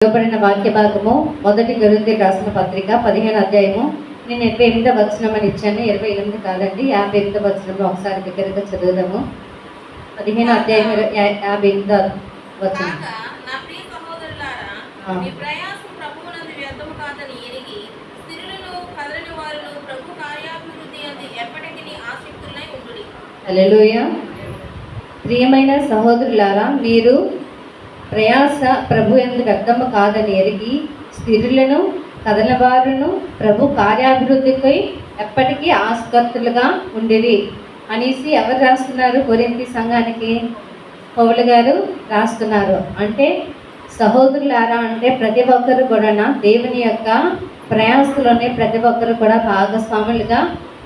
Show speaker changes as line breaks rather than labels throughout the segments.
ఇవ్వబడిన వాక్య భాగము మొదటి గరుంది రాసిన పత్రిక పదిహేను అధ్యాయము. నేను ఇరవై ఎనిమిదో వచనం ఇచ్చాను ఇరవై ఎనిమిది కాదండి యాభై ఎనిమిదో వచనంలో ఒకసారి దగ్గరగా చదువుదాము. పదిహేను అధ్యాయం యాభై ఎనిమిదో వచనం. ప్రియమైన సహోదరులారా మీరు ప్రయాస ప్రభు ఎందు వ్యర్థము కాదని ఎరిగి స్థిరులను కదలవారును ప్రభు కార్యాభివృద్ధికై ఎప్పటికీ ఆస్కర్తులుగా ఉండేది అనేసి ఎవరు రాస్తున్నారు? కొరింతి సంఘానికి పౌలు గారు రాస్తున్నారు. అంటే సహోదరులారా అంటే ప్రతి ఒక్కరు కూడా దేవుని యొక్క ప్రయాసలోనే ప్రతి ఒక్కరు కూడా భాగస్వాములుగా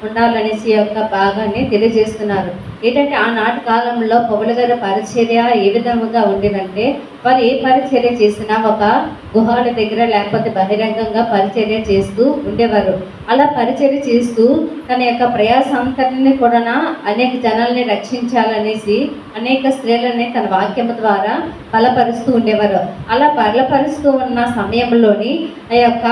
ఉండాలనేసి యొక్క భాగాన్ని తెలియజేస్తున్నారు. ఏంటంటే ఆనాటి కాలంలో పౌలు గారి పరిచర్య ఏ విధముగా ఉండేదంటే వారు ఏ పరిచర్య చేసినా ఒక గుహాల దగ్గర లేకపోతే బహిరంగంగా పరిచర్య చేస్తూ ఉండేవారు. అలా పరిచర్య చేస్తూ తన యొక్క ప్రయాస అంతటిని కూడా అనేక జనాల్ని రక్షించాలనేసి అనేక స్త్రీలని తన వాక్యం ద్వారా బలపరుస్తూ ఉండేవారు. అలా బలపరుస్తూ ఉన్న సమయంలోని ఆ యొక్క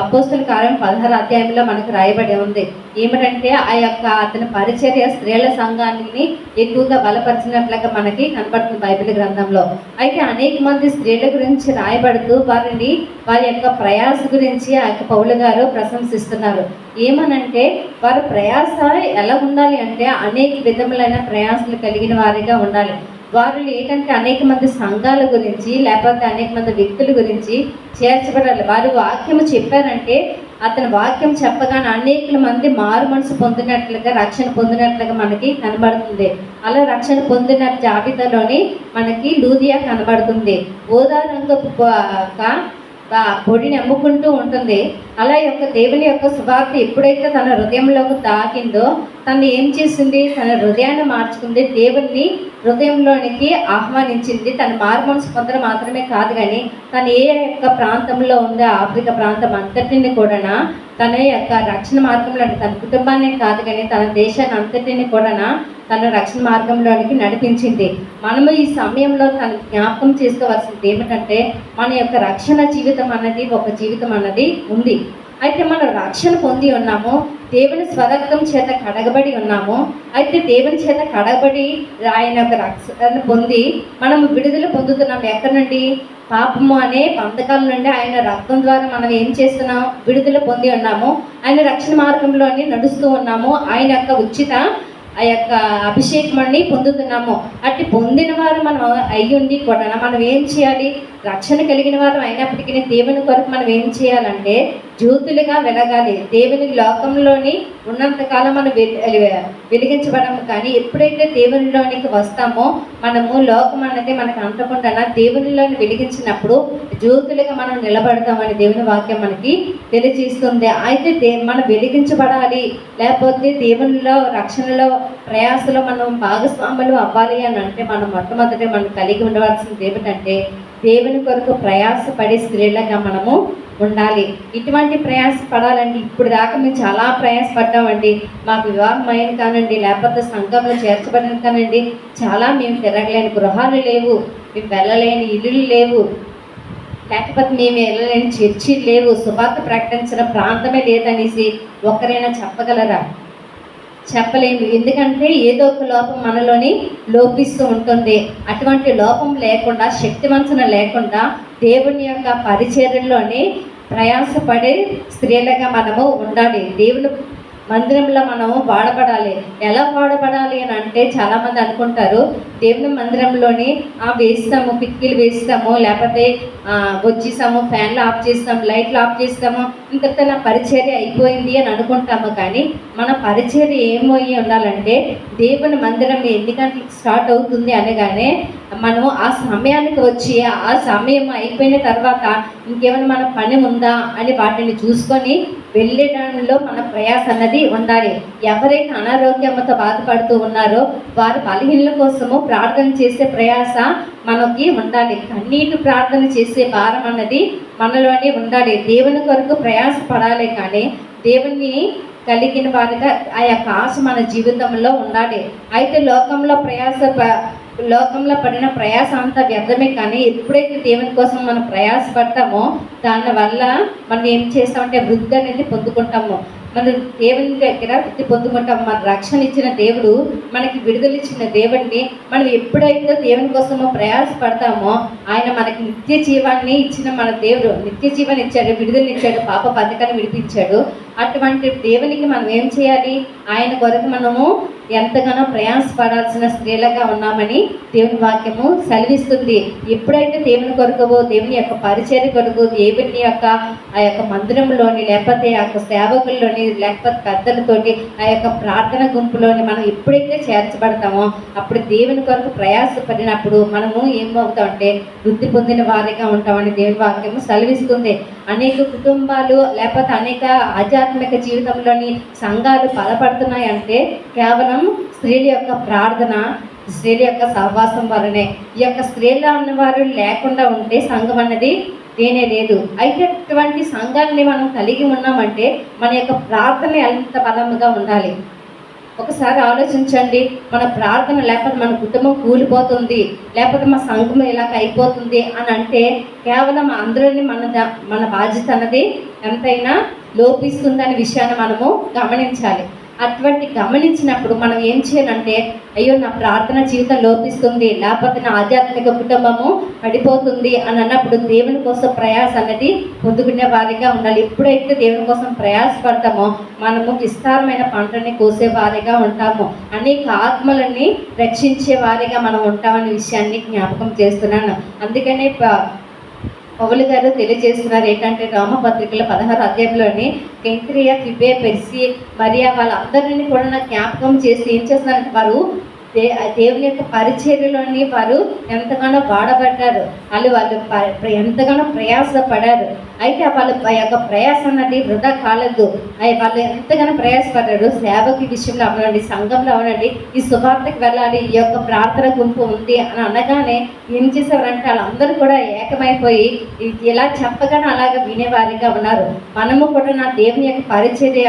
అపోస్తుల కార్యం పదహారు అధ్యాయంలో మనకు రాయబడి ఉంది. ఏమిటంటే ఆ యొక్క అతని పరిచర్య స్త్రీల సంఘాన్ని ఎక్కువగా బలపరిచినట్లుగా మనకి కనపడుతుంది బైబిల్ గ్రంథంలో. అయితే అనేక మంది స్త్రీల గురించి రాయబడుతూ వారిని వారి యొక్క ప్రయాస గురించి ఆ యొక్క పౌలు గారు ప్రశంసిస్తున్నారు. ఏమనంటే వారి ప్రయాస ఎలా ఉండాలి అంటే అనేక విధములైన ప్రయాసలు కలిగిన వారిగా ఉండాలి. వారు ఏంటంటే అనేక మంది సంఘాల గురించి లేకపోతే అనేక మంది వ్యక్తుల గురించి చేర్చబడాలి. వారు వాక్యము చెప్పారంటే అతని వాక్యం చెప్పగానే అనేక మంది మారు మనసు పొందినట్లుగా రక్షణ పొందినట్లుగా మనకి కనబడుతుంది. అలా రక్షణ పొందిన జాబితాలోని మనకి లూదియా కనబడుతుంది. ఓదా రంగపు పొడిని అమ్ముకుంటూ ఉంటుంది. అలా యొక్క దేవుని యొక్క శుభార్త ఎప్పుడైతే తన హృదయంలోకి తాకిందో తను ఏం చేసింది? తన హృదయాన్ని మార్చుకుంది. దేవుణ్ణి హృదయంలోనికి ఆహ్వానించింది. తన మారు మనసు మాత్రమే కాదు కానీ తను ఏ యొక్క ప్రాంతంలో ఉందో ఆఫ్రికా ప్రాంతం అంతటిని కూడా తన యొక్క రక్షణ మార్గంలో తన కుటుంబాన్ని కాదు కానీ తన దేశాన్ని అంతటిని కూడా తన రక్షణ మార్గంలోనికి నడిపించింది. మనము ఈ సమయంలో తన జ్ఞాపకం చేసుకోవాల్సింది ఏమిటంటే మన యొక్క రక్షణ జీవితం అన్నది ఒక జీవితం అన్నది ఉంది. అయితే మనం రక్షణ పొంది ఉన్నాము దేవుని స్వరక్తం చేత కడగబడి ఉన్నాము అయితే దేవుని చేత కడగబడి ఆయన యొక్క రక్షణ పొంది మనం విడుదల పొందుతున్నాం. ఎక్కడి నుండి? పాపము అనే పంతకాల నుండి ఆయన రక్తం ద్వారా మనం ఏం చేస్తున్నాం? విడుదల పొంది ఉన్నాము. ఆయన రక్షణ మార్గంలోని నడుస్తూ ఉన్నాము. ఆయన యొక్క ఉచిత ఆ యొక్క అభిషేకమని పొందుతున్నాము. అట్టి పొందిన వారు మనం అయ్యుండి కూడా మనం ఏం చేయాలి? రక్షణ కలిగిన వారు అయినప్పటికీ దేవుని కొరకు మనం ఏం చేయాలంటే జ్యోతులుగా వెలగాలి. దేవుని లోకంలోని ఉన్నంతకాలం మనం వెలిగించబడము. కానీ ఎప్పుడైతే దేవునిలోనికి వస్తామో మనము లోకం అనేది మనకు అంటకుండా దేవునిలోని వెలిగించినప్పుడు జ్యోతులుగా మనం నిలబడతామని దేవుని వాక్యం మనకి తెలియజేస్తుంది. అయితే దే మనం వెలిగించబడాలి. లేకపోతే దేవునిలో రక్షణలో ప్రయాసలో మనం భాగస్వాములు అవ్వాలి అని అంటే మనం మొట్టమొదటి మనం కలిగి ఉండవలసింది ఏమిటంటే దేవుని కొరకు ప్రయాసపడే స్త్రీలుగా మనము ఉండాలి. ఇటువంటి ప్రయాస పడాలండి ఇప్పుడు దాకా మేము చాలా ప్రయాసపడ్డామండి. మాకు వివాహం అయిన కానండి లేకపోతే సంఘంలో చేర్చబడిన కానండి చాలా మేము తిరగలేని గృహాలు లేవు మేము వెళ్ళలేని ఇల్లులు లేవు లేకపోతే మేము వెళ్ళలేని చర్చిలు లేవు శుభార్త ప్రకటించిన ప్రాంతమే లేదనేసి ఒక్కరైనా చెప్పగలరా? చెప్పలేము. ఎందుకంటే ఏదో ఒక లోపం మనలోని లోపిస్తూ ఉంటుంది. అటువంటి లోపం లేకుండా శక్తివంచన లేకుండా దేవుని యొక్క పరిచర్యలోని ప్రయాసపడే స్త్రీలుగా మనము ఉండాలి. దేవుని మందిరంలో మనము వాడబడాలి. ఎలా వాడబడాలి అని అంటే చాలామంది అనుకుంటారు దేవుని మందిరంలోని ఆ వేస్తాము పిక్కిలు వేస్తాము లేకపోతే వచ్చేసాము ఫ్యాన్లు ఆఫ్ చేస్తాము లైట్లు ఆఫ్ చేస్తాము ఇంతటితో నా పరిచర్య అయిపోయింది అని అనుకుంటాము కానీ మన పరిచర్య ఏమయ్యి ఉండాలంటే దేవుని మందిరం ఎన్ని గంటలకు స్టార్ట్ అవుతుంది అనగానే మనము ఆ సమయానికి వచ్చి ఆ సమయం అయిపోయిన తర్వాత ఇంకేమైనా మన పని ఉందా అని వాటిని చూసుకొని వెళ్ళడంలో మన ప్రయాస అన్నది ఉండాలి. ఎవరైతే అనారోగ్యంతో బాధపడుతూ ఉన్నారో వారు బలహీనల కోసము ప్రార్థన చేసే ప్రయాస మనకి ఉండాలి? కన్నీటి ప్రార్థన చేసే భారం అన్నది మనలోనే ఉండాలి. దేవుని కొరకు ప్రయాస పడాలి కానీ దేవుని కలిగిన వారిగా ఆ యొక్క ఆశ మన జీవితంలో ఉండాలి. అయితే లోకంలో ప్రయాస ప- లోకంలో పడిన ప్రయాస అంతా వ్యర్థమే కానీ ఎప్పుడైతే దేవుని కోసం మనం ప్రయాసపడతామో దానివల్ల మనం ఏం చేస్తామంటే వృద్ధి అనేది పొందుకుంటాము. మనం దేవుని దగ్గర ప్రతి పొందుకుంటాం. మన రక్షణ ఇచ్చిన దేవుడు మనకి విడుదల ఇచ్చిన దేవుడిని మనం ఎప్పుడైతే దేవుని కోసమో ప్రయాసపడతామో ఆయన మనకి నిత్య జీవాన్ని ఇచ్చిన మన దేవుడు నిత్య జీవాన్ని ఇచ్చాడు విడుదలనిచ్చాడు పాప పథకాన్ని విడిపించాడు. అటువంటి దేవునికి మనం ఏం చేయాలి? ఆయన కొరకు మనము ఎంతగానో ప్రయాసపడాల్సిన స్త్రీలుగా ఉన్నామని దేవుని వాక్యము సెలవిస్తుంది. ఎప్పుడైతే దేవుని కొరకవో దేవుని యొక్క పరిచయ కొరకు దేవుని యొక్క ఆ యొక్క మందిరంలోని లేకపోతే ఆ యొక్క సేవకుల్లోని లేకపోతే పెద్దలతోటి ఆ యొక్క ప్రార్థన గుంపులోని మనం ఎప్పుడైతే చేర్చబడతామో అప్పుడు దేవుని కొరకు ప్రయాసపడినప్పుడు మనము ఏమవుతామంటే వృద్ధి పొందిన వారిగా ఉంటామని దేవుని వాక్యము సెలవిస్తుంది. అనేక కుటుంబాలు లేకపోతే అనేక ఆధ్యాత్మిక జీవితంలోని సంఘాలు బలపడుతున్నాయి అంటే కేవలం స్త్రీల యొక్క ప్రార్థన స్త్రీల యొక్క సహవాసం వలనే. ఈ యొక్క స్త్రీలు అన్నవారు లేకుండా ఉంటే సంఘం అన్నది దేనే లేదు. అయితే అటువంటి సంఘాలని మనం కలిగి ఉన్నామంటే మన యొక్క ప్రార్థన ఎంత బలంగా ఉండాలి? ఒకసారి ఆలోచించండి. మన ప్రార్థన లేకపోతే మన కుటుంబం కూలిపోతుంది లేకపోతే మా సంఘం ఇలాగ అయిపోతుంది అని అంటే కేవలం అందరినీ మన మన బాధ్యత అన్నది ఎంతైనా లోపిస్తుందనే విషయాన్ని మనము గమనించాలి. అటువంటి గమనించినప్పుడు మనం ఏం చేయాలంటే అయ్యో నా ప్రార్థన జీవితం లోపిస్తుంది లేకపోతే నా ఆధ్యాత్మిక కుటుంబము పడిపోతుంది అని అన్నప్పుడు దేవుని కోసం ప్రయాస అనేది పొందుకునే వారిగా ఉండాలి. ఎప్పుడైతే దేవుని కోసం ప్రయాసపడతామో మనము విస్తారమైన పంటని కోసే వారిగా ఉంటాము. అనేక ఆత్మలని రక్షించే వారిగా మనం ఉంటామనే విషయాన్ని జ్ఞాపకం చేస్తున్నాను. అందుకనే పౌలు గారు తెలియజేస్తున్నారు ఏంటంటే రామపత్రికల పదహారు అధ్యాయంలోని కెంక్రియ కిబే పెర్సి మరియా వాళ్ళందరినీ కూడా నాకు జ్ఞాపకం చేసి ఏం చేస్తున్నారంటే వారు దే దేవుని యొక్క పరిచర్యలోని వారు ఎంతగానో బాధపడ్డారు. వాళ్ళు వాళ్ళు ఎంతగానో ప్రయాసపడారు. అయితే వాళ్ళ ఆ యొక్క ప్రయాస అన్నది వృధా కాలేదు. అయి వాళ్ళు ఎంతగానో ప్రయాసపడ్డారు. సేవకి విషయంలో అవనండి సంఘంలో అవనండి ఈ శుభార్తకి వెళ్ళాలి ఈ యొక్క ప్రార్థన గుంపు ఉంది అని అనగానే ఏం చేసేవారంటే వాళ్ళందరూ కూడా ఏకమైపోయి ఇలా చెప్పగానే అలాగ వినేవారిగా ఉన్నారు. మనము కూడా నా దేవుని యొక్క పరిచర్య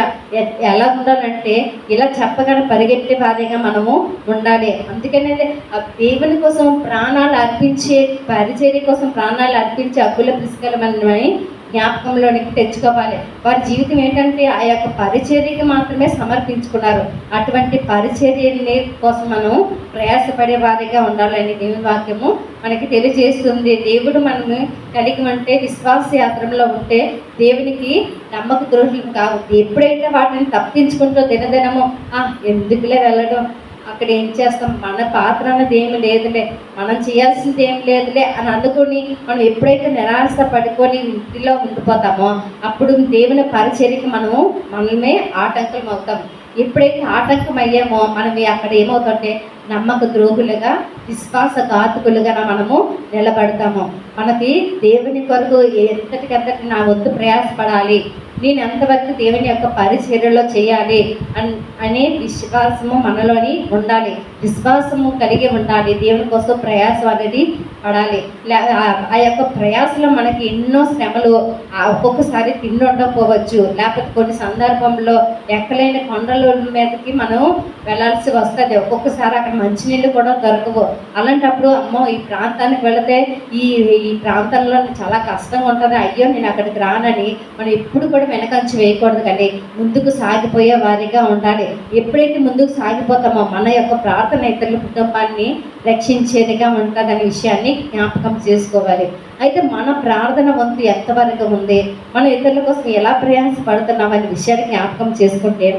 ఎలా ఉండాలంటే ఇలా చెప్పగానే పరిగెట్టే వారిగా మనము ఉండాలి. అందుకనే ఆ దేవుని కోసం ప్రాణాలు అర్పించే పరిచర్య కోసం ప్రాణాలు అర్పించే అగ్గుల పిసుకలమని జ్ఞాపకంలోనికి తెచ్చుకోవాలి. వారి జీవితం ఏంటంటే ఆ యొక్క పరిచర్యకి మాత్రమే సమర్పించుకున్నారు. అటువంటి పరిచర్యని కోసం మనం ప్రయాసపడే వారిగా ఉండాలని దేవుని వాక్యము మనకి తెలియజేస్తుంది. దేవుడు మనము కలిగి ఉంటే విశ్వాస యాత్రలో ఉంటే దేవునికి నమ్మక ద్రోహులు కావు. ఎప్పుడైతే వాటిని తప్పించుకుంటూ దినదినము "ఆ, ఎందుకులే వెళ్ళడం? అక్కడ ఏం చేస్తాం? మన పాత్ర అనేది ఏమి లేదులే. మనం చేయాల్సింది ఏం లేదులే అని అనుకుని మనం ఎప్పుడైతే నిరాశ పడుకొని ఇంటిలో ఉండిపోతామో అప్పుడు దేవుని పరిచర్యకి మనము మనమే ఆటంకం అవుతాం. ఎప్పుడైతే ఆటంకం అయ్యామో మనం అక్కడ ఏమవుతుంటే నమ్మక ద్రోహులుగా విశ్వాస ఘాతుకులుగా మనము నిలబడతాము. మనకి దేవుని కొరకు ఎంతటికంతటి నా వద్దు ప్రయాసపడాలి. నేను ఎంతవరకు దేవుని యొక్క పరిచర్యలో చేయాలి అని అనే విశ్వాసము మనలోని ఉండాలి. విశ్వాసము కలిగి ఉండాలి. దేవుని కోసం ప్రయాసం అనేది పడాలి. ఆ- యొక్క ప్రయాసంలో మనకి ఎన్నో శ్రమలు ఒక్కొక్కసారి తిండి ఉండకపోవచ్చు. లేకపోతే కొన్ని సందర్భంలో ఎక్కలేని కొండల మీదకి మనం వెళ్ళాల్సి వస్తుంది. ఒక్కొక్కసారి అక్కడ మంచినీళ్ళు కూడా దొరకవు. అలాంటప్పుడు అమ్మో ఈ ప్రాంతానికి వెళితే ఈ ఈ ప్రాంతంలో చాలా కష్టంగా ఉంటుంది. అయ్యో నేను అక్కడికి రానని మనం ఎప్పుడు కూడా వెనకంచి వేయకూడదు కానీ ముందుకు సాగిపోయే వారిగా ఉండాలి. ఎప్పుడైతే ముందుకు సాగిపోతామో మన యొక్క ప్రార్థన ఇతరుల కుటుంబాన్ని రక్షించేదిగా ఉంటుందనే విషయాన్ని జ్ఞాపకం చేసుకోవాలి. అయితే మన ప్రార్థన వంతు ఎంతవరకు ఉంది? మనం ఇతరుల కోసం ఎలా ప్రయాసపడుతున్నాం అనే విషయాన్ని జ్ఞాపకం చేసుకుంటే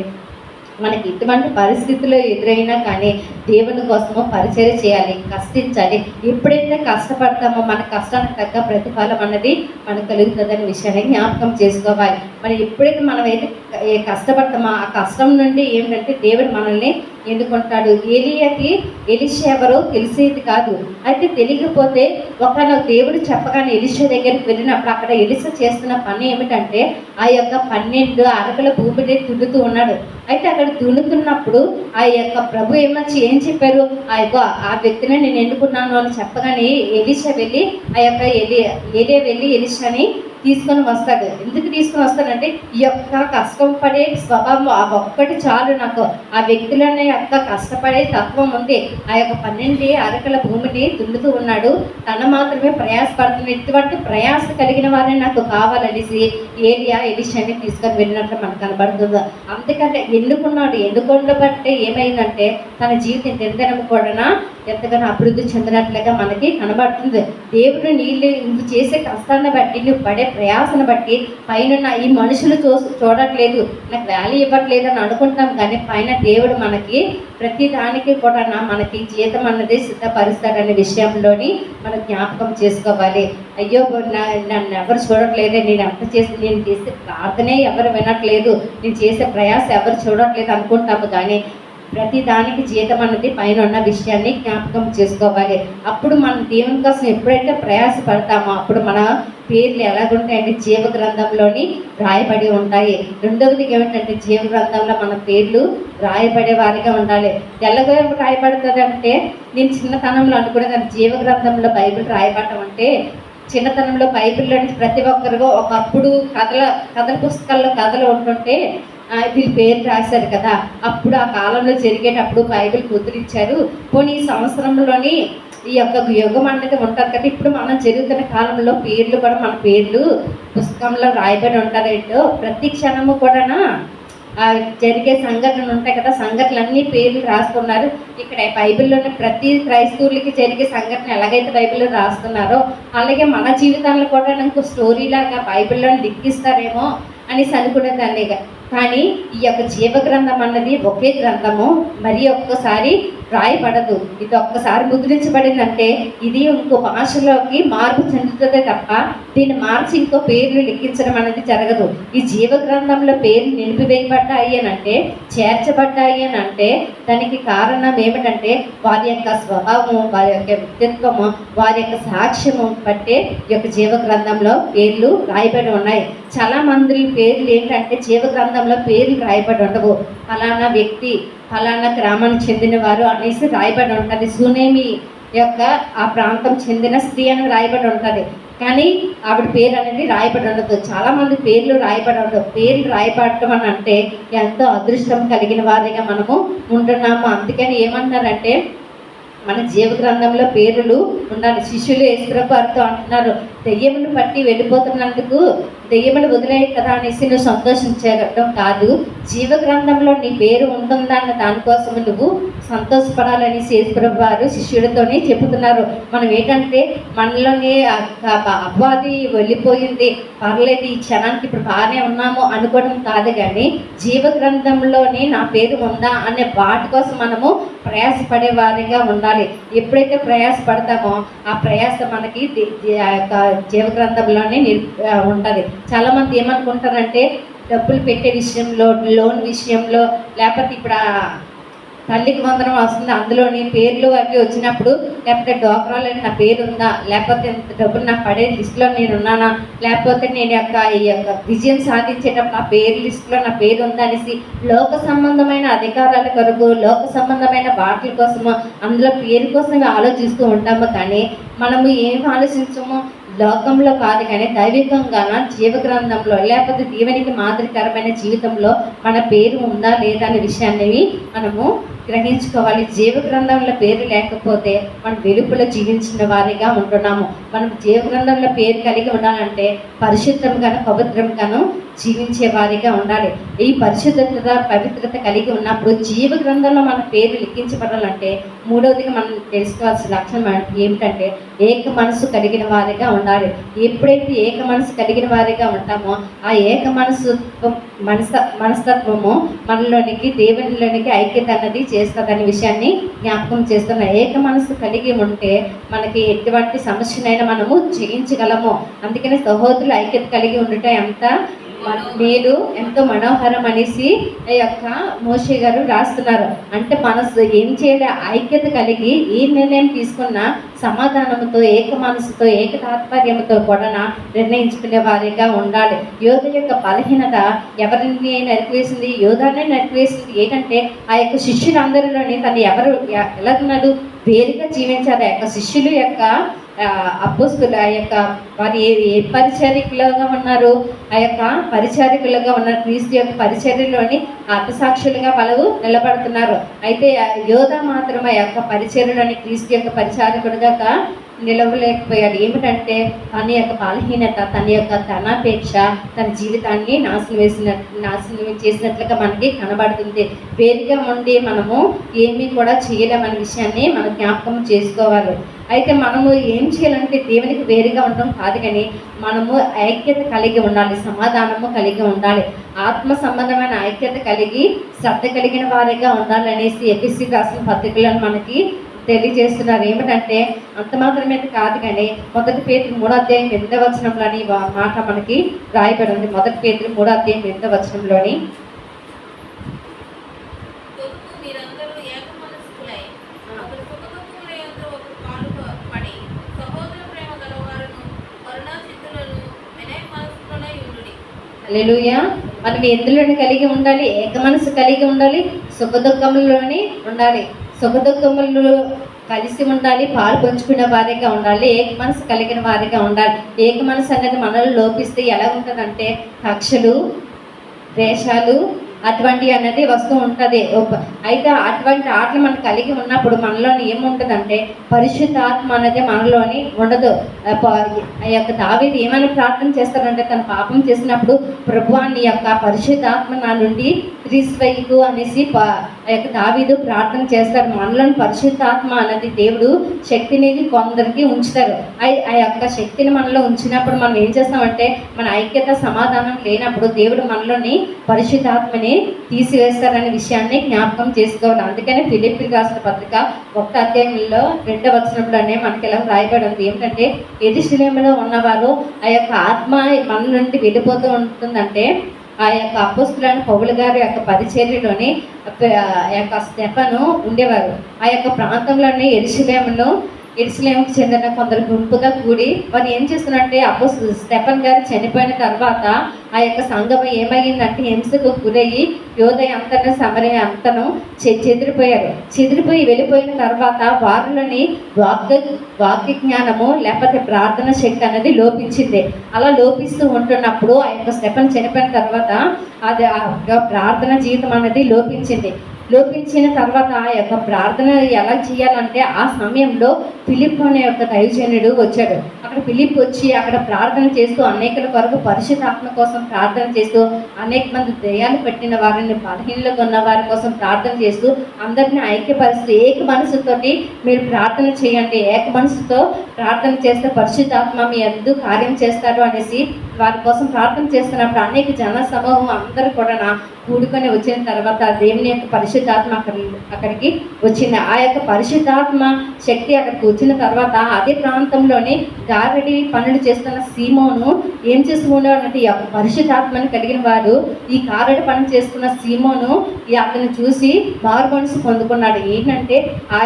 మనకి ఇటువంటి పరిస్థితుల్లో ఎదురైనా కానీ దేవుని కోసము పరిచయం చేయాలి కష్టించాలి. ఎప్పుడైతే కష్టపడతామో మన కష్టానికి తగ్గ ప్రతిఫలం అన్నది మనకు కలుగుతుందనే విషయాన్ని జ్ఞాపకం చేసుకోవాలి. మరి ఎప్పుడైతే మనం అయితే ఏ కష్టపడతామో ఆ కష్టం నుండి ఏంటంటే దేవుడు మనల్ని ఎన్నుకుంటాడు. ఏలియాకి ఎలిషా ఎవరో తెలిసేది కాదు. అయితే తెలియకపోతే ఒక దేవుడు చెప్పగానే ఎలిషా దగ్గరికి వెళ్ళినప్పుడు అక్కడ ఎలిషా చేస్తున్న పని ఏమిటంటే ఆ యొక్క పన్నెండు అరకల భూమిని దున్నుతూ ఉన్నాడు. అయితే అక్కడ దున్నుతున్నప్పుడు ఆ యొక్క ప్రభు ఏమొచ్చి ఏం చెప్పారు? ఆ యొక్క ఆ వ్యక్తిని నేను ఎన్నుకున్నాను అని చెప్పగానే ఎలిషా వెళ్ళి ఆ యొక్క ఎలి ఏలియా వెళ్ళి ఎలిషాని తీసుకొని వస్తాడు. ఎందుకు తీసుకొని వస్తాడంటే ఈ యొక్క కష్టం పడే స్వభావం ఆ ఒక్కటి చాలు నాకు. ఆ వ్యక్తులనే యొక్క కష్టపడే తత్వం ఉంది. ఆ యొక్క పన్నెండు అరకల భూమిని దున్నుతూ ఉన్నాడు. తన మాత్రమే ప్రయాసపడుతున్న ఇటువంటి ప్రయాస కలిగిన వారే నాకు కావాలనేసి ఏలియా ఎలిషాని తీసుకొని వెళ్ళినట్లు మనకు కనబడుతుంది. అందుకంటే ఎన్నుకున్నాడు ఎన్నుకొండబట్టే ఏమైందంటే తన జీవితం దినదినం కూడా ఎంతగానో అభివృద్ధి చెందినట్లుగా మనకి కనబడుతుంది. దేవుడు నీళ్ళు నువ్వు చేసే కష్టాన్ని బట్టి నువ్వు పడే ప్రయాసను బట్టి పైన ఈ మనుషులు చూ చూడట్లేదు. నాకు వ్యాలీ ఇవ్వట్లేదు అని అనుకుంటాం కానీ పైన దేవుడు మనకి ప్రతి దానికి కూడా మనకి జీతం అన్నది సిద్ధపరుస్తాడనే విషయంలోని మనం జ్ఞాపకం చేసుకోవాలి. అయ్యో నా నన్ను ఎవరు చూడట్లేదే నేను ఎంత చేసి నేను చేసే ప్రార్థనే ఎవరు వినట్లేదు. నేను చేసే ప్రయాస ఎవరు చూడట్లేదు అనుకుంటాము కానీ ప్రతి దానికి జీతం అన్నది పైన ఉన్న విషయాన్ని జ్ఞాపకం చేసుకోవాలి. అప్పుడు మనం దేవుని కోసం ఎప్పుడైతే ప్రయాస పడతామో అప్పుడు మన పేర్లు ఎలాగుంటాయంటే జీవ గ్రంథంలోని రాయబడి ఉంటాయి. రెండవది ఏమిటంటే జీవ గ్రంథంలో మన పేర్లు రాయబడే వారిగా ఉండాలి. ఎలాగో రాయబడుతుంది అంటే నేను చిన్నతనంలో అనుకునేదాన్ని జీవ గ్రంథంలో బైబిల్ రాయబడటం అంటే చిన్నతనంలో బైబిల్లోని ప్రతి ఒక్కరు ఒకప్పుడు కథల కథల పుస్తకాల్లో కథలు ఉంటుంటే వీళ్ళు వీళ్ళ పేరు రాశారు కదా. అప్పుడు ఆ కాలంలో జరిగేటప్పుడు బైబిల్ కుదిరించారు పోనీ ఈ సంవత్సరంలోని ఈ యొక్క యుగం అనేది ఉంటుంది కదా. ఇప్పుడు మనం జరుగుతున్న కాలంలో పేర్లు కూడా మన పేర్లు పుస్తకంలో రాయబడి ఉంటారేంటో ప్రతి క్షణము కూడా జరిగే సంఘటనలు ఉంటాయి కదా సంఘటనలన్నీ పేర్లు రాసుకున్నారు. ఇక్కడ బైబిల్లోని ప్రతి క్రైస్తవులకి జరిగే సంఘటన ఎలాగైతే బైబిల్లో రాస్తున్నారో అలాగే మన జీవితాల్లో కూడా నాకు స్టోరీ లాగా బైబిల్లో లిఖిస్తారేమో అనేసి అనుకునేదాన్ని కానీ ఈ యొక్క జీవ గ్రంథం అన్నది ఒకే గ్రంథము మరి ఒక్కసారి రాయబడదు. ఇది ఒక్కసారి ముద్రించబడిందంటే ఇది ఇంకో భాషలోకి మార్పు చెందుతుందే తప్ప దీన్ని మార్చి ఇంకో పేర్లు లెక్కించడం అనేది జరగదు. ఈ జీవ గ్రంథంలో పేర్లు నిలిపివేయబడ్డాయి అని అంటే చేర్చబడ్డాయి అని అంటే దానికి కారణం ఏమిటంటే వారి యొక్క స్వభావము వారి యొక్క వ్యక్తిత్వము వారి యొక్క సాక్ష్యము బట్టే ఈ యొక్క జీవ గ్రంథంలో పేర్లు రాయబడి ఉన్నాయి. చాలా మంది పేర్లు ఏంటంటే జీవ పుస్తకంలో పేర్లు రాయబడి ఉండవు ఫలానా వ్యక్తి ఫలానా గ్రామానికి చెందిన వారు అనేసి రాయబడి ఉంటుంది. సునేమి యొక్క ఆ ప్రాంతం చెందిన స్త్రీ అని రాయబడి ఉంటుంది. కానీ ఆవిడ పేరు అనేది రాయబడి ఉండదు. చాలా మంది పేర్లు రాయబడి ఉండవు. పేర్లు రాయబడటం అని అంటే ఎంతో అదృష్టం కలిగిన వారిగా మనము ఉంటున్నాము. అందుకని ఏమంటారంటే మన జీవ గ్రంథంలో పేర్లు ఉండాలి. శిష్యులు వారితో అంటున్నారు. దెయ్యమును పట్టి వెళ్ళిపోతున్నందుకు దెయ్యములు వదిలేయి కదా అనేసి నువ్వు సంతోషించడం కాదు. జీవ గ్రంథంలో నీ పేరు ఉంటుందా అన్న దానికోసం నువ్వు సంతోషపడాలని శేషప్రభు వారు శిష్యుడితోనే చెబుతున్నారు. మనం ఏంటంటే మనలోని ఆ- వెళ్ళిపోయింది. పర్లేదు ఈ క్షణానికి ఇప్పుడు బాగానే ఉన్నాము అనుకోవడం కాదు కానీ జీవ గ్రంథంలోని నా పేరు ఉందా అనే వాటి కోసం మనము ప్రయాసపడే వారిగా ఉండాలి. ఎప్పుడైతే ప్రయాస పడతామో ఆ ప్రయాస మనకి ఆ యొక్క జీవ గ్రంథంలోనే ఉంటుంది. చాలామంది ఏమనుకుంటారంటే డబ్బులు పెట్టే విషయంలో లోన్ విషయంలో లేకపోతే ఇప్పుడు తల్లికి వందనం వస్తుంది అందులోని పేర్లు అవి వచ్చినప్పుడు లేకపోతే డోక్రాలో నా పేరు ఉందా లేకపోతే ఇంత డబ్బులు నాకు పడే లిస్టులో నేను ఉన్నానా లేకపోతే నేను యొక్క ఈ యొక్క విజయం సాధించేటప్పుడు నా పేరు లిస్టులో నా పేరు ఉందా అనేసి లోక సంబంధమైన అధికారాల కొరకు లోక సంబంధమైన వాటిల కోసము అందులో పేరు కోసం ఆలోచిస్తూ ఉంటాము. కానీ మనము ఏం ఆలోచించము? లోకంలో కాదు కానీ దైవికంగాన జీవ గ్రంథంలో లేకపోతే దేవునికి మాదిరికరమైన జీవితంలో మన పేరు ఉందా లేదా అనే విషయాన్ని మనము గ్రహించుకోవాలి. జీవ గ్రంథంలో పేరు లేకపోతే మనం వెలుపులో జీవించిన వారిగా ఉంటున్నాము. మనం జీవ గ్రంథంలో పేరు కలిగి ఉండాలంటే పరిశుద్ధంగాను పవిత్రంగాను జీవించే వారిగా ఉండాలి. ఈ పరిశుద్ధత పవిత్రత కలిగి ఉన్నప్పుడు జీవ గ్రంథంలో మన పేరు లిఖించబడాలంటే మూడవదిగా మనం తెలుసుకోవాల్సిన లక్షణం ఏమిటంటే ఏక మనసు కలిగిన వారిగా ఉండాలి. ఎప్పుడైతే ఏక మనసు కలిగిన వారిగా ఉంటామో ఆ ఏక మనసు మనస మనస్తత్వము మనలోనికి దేవునిలోనికి ఐక్యత అన్నది చేస్తుందనే విషయాన్ని జ్ఞాపకం చేస్తున్న ఏక మనసు కలిగి ఉంటే మనకి ఎటువంటి సమస్యనైనా మనము జయించగలము. అందుకని సహోదరులు ఐక్యత కలిగి ఉండటం ఎంత మన- ఎంతో మనోహరం అనేసి ఈ యొక్క మోషే గారు రాస్తున్నారు. అంటే మనసు ఏం చేయలే ఐక్యత కలిగి ఈ నిర్ణయం తీసుకున్న సమాధానంతో ఏక మనసుతో ఏక తాత్పర్యంతో కూడా నిర్ణయించుకునే వారిగా ఉండాలి. యోధ యొక్క బలహీనత ఎవరిని నరికివేసింది యోధాన్ని నరికివేసింది ఏంటంటే ఆ యొక్క శిష్యులందరిలోని తను ఎవరు ఎ- ఎలాగున్నాడు? వేరుగా జీవించారు. ఆ యొక్క శిష్యుల యొక్క ఆ, ఆ యొక్క వారు ఏ ఏ పరిచారికులుగా ఉన్నారు? ఆ యొక్క పరిచారికులుగా ఉన్న క్రీస్తు యొక్క పరిచర్యలోని అర్థసాక్షులుగా వాళ్ళు నిలబడుతున్నారు. అయితే యోధ మాత్రం ఆ యొక్క పరిచర్యలోని క్రీస్తు యొక్క పరిచారకుడుగా నిలవలేకపోయాడు. ఏమిటంటే తన యొక్క బలహీనత తన యొక్క ధనాపేక్ష తన జీవితాన్ని నాశనం వేసిన నాశనం చేసినట్లుగా మనకి కనబడుతుంది. వేరుగా ఉండి మనము ఏమీ కూడా చేయలేమనే విషయాన్ని మనం జ్ఞాపకం చేసుకోవాలి. అయితే మనము ఏం చేయాలంటే దేవునికి వేరుగా ఉండడం కాదు కానీ మనము ఐక్యత కలిగి ఉండాలి సమాధానము కలిగి ఉండాలి. ఆత్మ సంబంధమైన ఐక్యత కలిగి శ్రద్ధ కలిగిన వారిగా ఉండాలనేసి ఎపిసి రాసిన పత్రికలను మనకి తెలియజేస్తున్నారు. ఏమిటంటే అంత మాత్రమే కాదు కానీ మొదటి పేరు మూడో అధ్యాయం ఎనిమిదో వచనంలోని మాట మనకి రాయబడి ఉంది మొదటి పేరు మూడో అధ్యాయం ఎనిమిదో వచనంలోని. మనం ఎందులోని కలిగి ఉండాలి? ఏక మనసు కలిగి ఉండాలి? సుఖ దుఃఖముల్లోని ఉండాలి. సుఖదుఖములు కలిసి ఉండాలి పాలు పంచుకునే వారిగా ఉండాలి ఏక మనసు కలిగిన వారిగా ఉండాలి. ఏక మనసు అనేది మనలో లోపిస్తే ఎలా ఉంటుందంటే కక్షలు ద్వేషాలు అటువంటి అనేది వస్తూ ఉంటుంది. అయితే అటువంటి ఆటలు మనం కలిగి ఉన్నప్పుడు మనలోని ఏముంటుందంటే పరిశుద్ధ ఆత్మ అనేది మనలోని ఉండదు. ఆ ప- ఆ యొక్క దావేది ఏమైనా ప్రార్థన చేస్తారంటే తన పాపం చేసినప్పుడు ప్రభు నీ యొక్క పరిశుద్ధ ఆత్మ నా నుండి తీసివేయకు అనేసి ఆ యొక్క దావీదు ప్రార్థన చేస్తారు. మనలోని పరిశుద్ధ ఆత్మ అనేది దేవుడు శక్తిని కొందరికి ఉంచుతారు. ఆ యొక్క శక్తిని మనలో ఉంచినప్పుడు మనం ఏం చేస్తామంటే మన ఐక్యత సమాధానం లేనప్పుడు దేవుడు మనలోని పరిశుద్ధాత్మని తీసివేస్తారనే విషయాన్ని జ్ఞాపకం చేసుకోవాలి. అందుకని ఫిలిపి రాసిన పత్రిక ఒక్క అధ్యాయంలో రెండవ వచ్చినప్పుడనే మనకి ఎలా రాయబడి ఉంది. ఏమిటంటే ఎదిశిలేములో ఉన్నవారు ఆ యొక్క ఆత్మ మన నుండి వెళ్ళిపోతూ ఉంటుందంటే ఆ యొక్క అపోస్తులైన పౌలు గారి యొక్క పరిచర్యలోని ఆ యొక్క స్టెపను ఉండేవారు. ఆ యొక్క ప్రాంతంలోని ఎరుసలేములో ఎరుసలేముకు చెందిన కొందరు గుంపుగా కూడి వారు ఏం చేస్తున్నారంటే అపో స్టెఫన్ గారు చనిపోయిన తర్వాత ఆ యొక్క సంఘం ఏమైందంటే హింసకు గురయ్యి యోదయ అంతను సమరయ అంతను చె- చెదిరిపోయారు. చెదిరిపోయి వెళ్ళిపోయిన తర్వాత వారిలోని వాక్య వాక్య జ్ఞానము లేకపోతే ప్రార్థన శక్తి అనేది లోపించింది. అలా లోపిస్తూ ఉంటున్నప్పుడు ఆ యొక్క స్టెఫన్ చనిపోయిన తర్వాత అది ఆ యొక్క ప్రార్థన జీవితం అనేది లోపించింది. లోపించిన తర్వాత ఆ యొక్క ప్రార్థన ఎలా చేయాలంటే ఆ సమయంలో ఫిలిప్ అనే యొక్క దైవజనుడు వచ్చాడు. అక్కడ ఫిలిప్ వచ్చి అక్కడ ప్రార్థన చేస్తూ అనేకల కొరకు పరిశుద్ధాత్మ కోసం ప్రార్థన చేస్తూ అనేక మంది దయాలు పెట్టిన వారిని బలహీనలకు ఉన్న వారి కోసం ప్రార్థన చేస్తూ అందరిని ఐక్యపరుస్తూ ఏక మనసుతోటి మీరు ప్రార్థన చేయండి. ఏక మనసుతో ప్రార్థన చేస్తే పరిశుద్ధాత్మ మీ ఎందుకు కార్యం చేస్తారు అనేసి వారి కోసం ప్రార్థన చేస్తున్నప్పుడు అనేక జన సమూహం అందరూ కూడా కూడుకొని వచ్చిన తర్వాత దేవుని యొక్క పరిశుద్ధాత్మ అక్కడ అక్కడికి వచ్చింది. ఆ యొక్క పరిశుద్ధాత్మ శక్తి అక్కడికి వచ్చిన తర్వాత అదే ప్రాంతంలోనే గారడి పనులు చేస్తున్న సీమోను ఏం చేస్తూ అంటే ఈ యొక్క పరిశుద్ధాత్మని కలిగిన వాడు ఈ కారడి పని చేస్తున్న సీమోను ఈ అతను చూసి మారు మనసు పొందుకున్నాడు. ఏంటంటే ఆ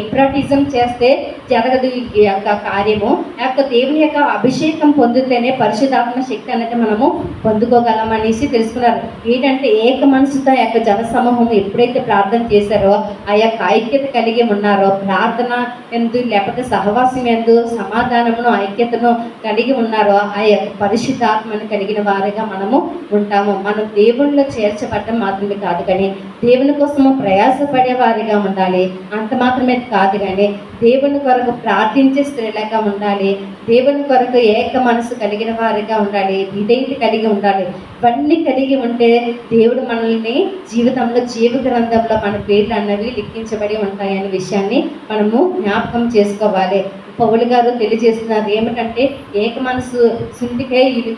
ఎప్రాటిజం చేస్తే జరగదు ఈ యొక్క కార్యము ఆ యొక్క దేవుని యొక్క అభిషేకం పొందితేనే పరిశుధాత్మ శక్తి అనేది మనము పొందుకోగలం అనేసి తెలుసుకున్నారు. ఏంటంటే ఏక మనసుతో ఆ యొక్క జన సమూహం ఎప్పుడైతే ప్రార్థన చేశారో ఆ యొక్క ఐక్యత కలిగి ఉన్నారో ప్రార్థన ఎందు లేకపోతే సహవాసం ఎందు సమాధానమును ఐక్యతను కలిగి ఉన్నారో ఆ యొక్క పరిశుద్ధాత్మను కలిగిన వారిగా మనము ఉంటాము. మనం దేవుళ్ళు చేర్చబడటం మాత్రమే కాదు కానీ దేవుని కోసము ప్రయాసపడే వారిగా ఉండాలి. అంత మాత్రమే కాదు కానీ దేవుని కొరకు ప్రార్థించే స్త్రీలాగా ఉండాలి. దేవుని కొరకు ఏక మనసు కలిగిన వారిగా ఉండాలి. విధేయత కలిగి ఉండాలి. ఇవన్నీ కలిగి ఉంటే దేవుడు మనల్ని జీవితంలో జీవ గ్రంథంలో మన పేర్లు అన్నవి లిఖించబడి ఉంటాయనే విషయాన్ని మనము జ్ఞాపకం చేసుకోవాలి. పౌలు గారు తెలియజేస్తున్నారు ఏమిటంటే ఏక మనసు సుంటికే ఇది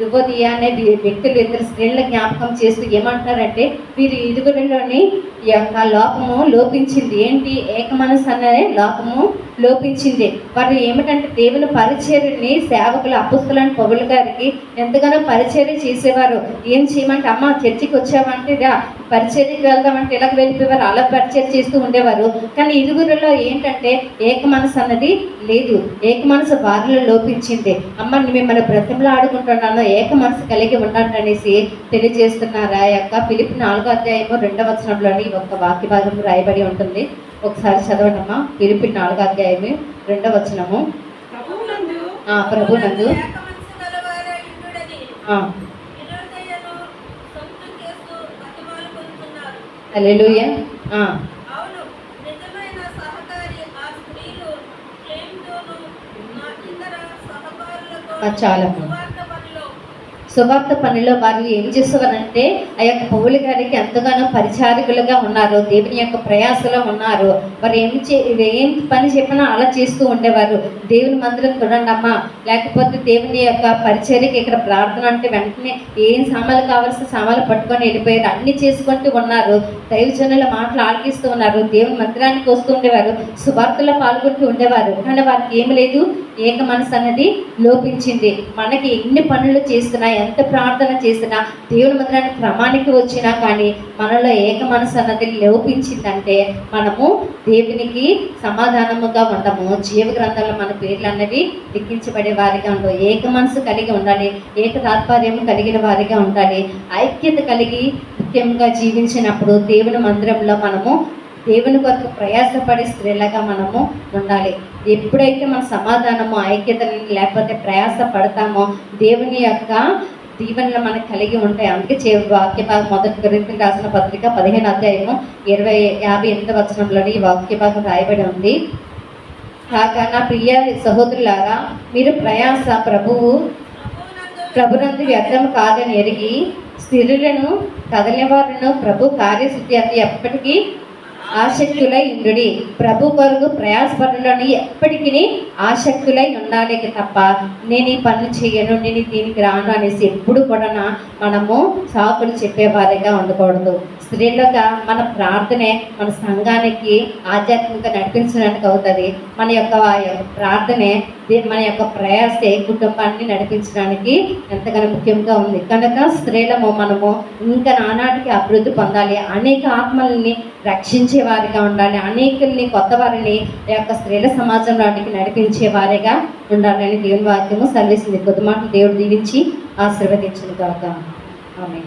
యువతియ అనే వ్యక్తులు ఇద్దరు స్త్రీల జ్ఞాపకం చేస్తూ ఏమంటున్నారంటే వీరి ఇరుగురిలోని యొక్క లోపము లోపించింది. ఏంటి? ఏక మనసు అనే లోపము లోపించింది. వారు ఏమిటంటే దేవుని పరిచర్ని సేవకులు అపుస్తులని పొగులు గారికి ఎంతగానో పరిచర్య చేసేవారు. ఏం చేయమంటే అమ్మ చర్చికి వచ్చామంటే రా. పరిచర్యకి వెళ్దామంటే ఇలాగ వెళ్ళిపోయేవారు? అలా పరిచర్య చేస్తూ ఉండేవారు. కానీ ఇరుగురిలో ఏంటంటే ఏక మనసు అన్నది లేదు. ఏక మనసు వారిలో లోపించింది. అమ్మ మిమ్మల్ని బ్రతిమలో ఆడుకుంటున్నాను ఏక మనసు కలిగి ఉండండి అనేసి తెలియజేస్తున్నారు? ఆ యొక్క పిలిపి నాలుగో అధ్యాయము రెండవ వచనంలోని ఒక వాక్య భాగం రాయబడి ఉంటుంది. ఒకసారి చదవడమ్మా. పిలిపి నాలుగో అధ్యాయము రెండవ వచనము. ప్రభునందు చాలమ్మా
సువార్త పనిలో
సువార్త పనిలో వారు ఏం చేసేవారంటే ఆ యొక్క పౌలు గారికి ఎంతగానో పరిచారికులుగా ఉన్నారు దేవుని యొక్క ప్రయాసలో ఉన్నారు. వారు ఏమి చే ఏం పని చెప్పినా అలా చేస్తూ ఉండేవారు. దేవుని మందిరం చూడండమ్మా లేకపోతే దేవుని యొక్క పరిచర్యకి ఇక్కడ ప్రార్థన అంటే వెంటనే ఏం సామాన్లు కావాల్సిన సామాన్లు పట్టుకొని వెళ్ళిపోయారు. అన్ని చేసుకుంటూ ఉన్నారు. దైవజనుల మాటలు ఆలకిస్తూ ఉన్నారు. దేవుని మందిరానికి వస్తూ ఉండేవారు. సువార్తలో పాల్గొంటూ ఉండేవారు. కానీ వారికి ఏమి లేదు. ఏక మనసు అన్నది లోపించింది. మనకి ఎన్ని పనులు చేసినా ఎంత ప్రార్థన చేసినా దేవుని మందిరానికి క్రమానికి వచ్చినా కానీ మనలో ఏక మనసు అన్నది లోపించిందంటే మనము దేవునికి సమాధానముగా ఉండము. జీవ గ్రంథంలో మన పేర్లు అన్నవి లిఖించబడే వారిగా ఉండవు ఏక మనసు కలిగి ఉండాలి. ఏక తాత్పర్యం కలిగిన వారిగా ఉండాలి. ఐక్యత కలిగి ముఖ్యంగా జీవించినప్పుడు దేవుని మందిరంలో మనము దేవుని కొరకు ప్రయాసపడే స్త్రీలగా మనము ఉండాలి. ఎప్పుడైతే మన సమాధానము ఐక్యతని లేకపోతే ప్రయాస పడతామో దేవుని యొక్క దీవెనలు మనకు కలిగి ఉంటాయి. అందుకే చే వాక్య భాగం మొదటి గురించి రాసిన పత్రిక పదిహేను అధ్యాయము ఇరవై యాభై ఎనిమిది వచనంలోని ఈ వాక్య భాగం రాయబడి ఉంది. కాగా నా ప్రియ సహోదరులారా మీరు ప్రయాస ప్రభువు ప్రభునందు వ్యర్థం కాదని ఎరిగి స్థిరులను కదలేవారును ప్రభు కార్యశుద్ధి అది ఎప్పటికీ ఆసక్తులై ఉండుడి. ప్రభు కొరకు ప్రయాసపడులని ఎప్పటికీ ఆసక్తులై ఉండాలి తప్ప నేను ఈ పనులు చేయను నేను దీనికి రాను అనేసి ఎప్పుడు కూడా మనము సాకులు చెప్పేవారిగా ఉండకూడదు. స్త్రీలుగా మన ప్రార్థనే మన సంఘానికి ఆధ్యాత్మికంగా నడిపించడానికి అవుతుంది. మన యొక్క ప్రార్థనే మన యొక్క ప్రయాసే కుటుంబాన్ని నడిపించడానికి ఎంతగానో ముఖ్యంగా ఉంది. కనుక స్త్రీలము మనము ఇంకా నానాటికి అభివృద్ధి పొందాలి. అనేక ఆత్మల్ని రక్షించే వారిగా ఉండాలి. అనేకుల్ని కొత్త వారిని ఈ యొక్క స్త్రీల సమాజంలోనికి నడిపించే వారిగా ఉండాలని దేవుని వాక్యము సర్వీసింది కొద్ది మాటలు దేవుడు దీవించి ఆశీర్వదించిన కాక ఆమె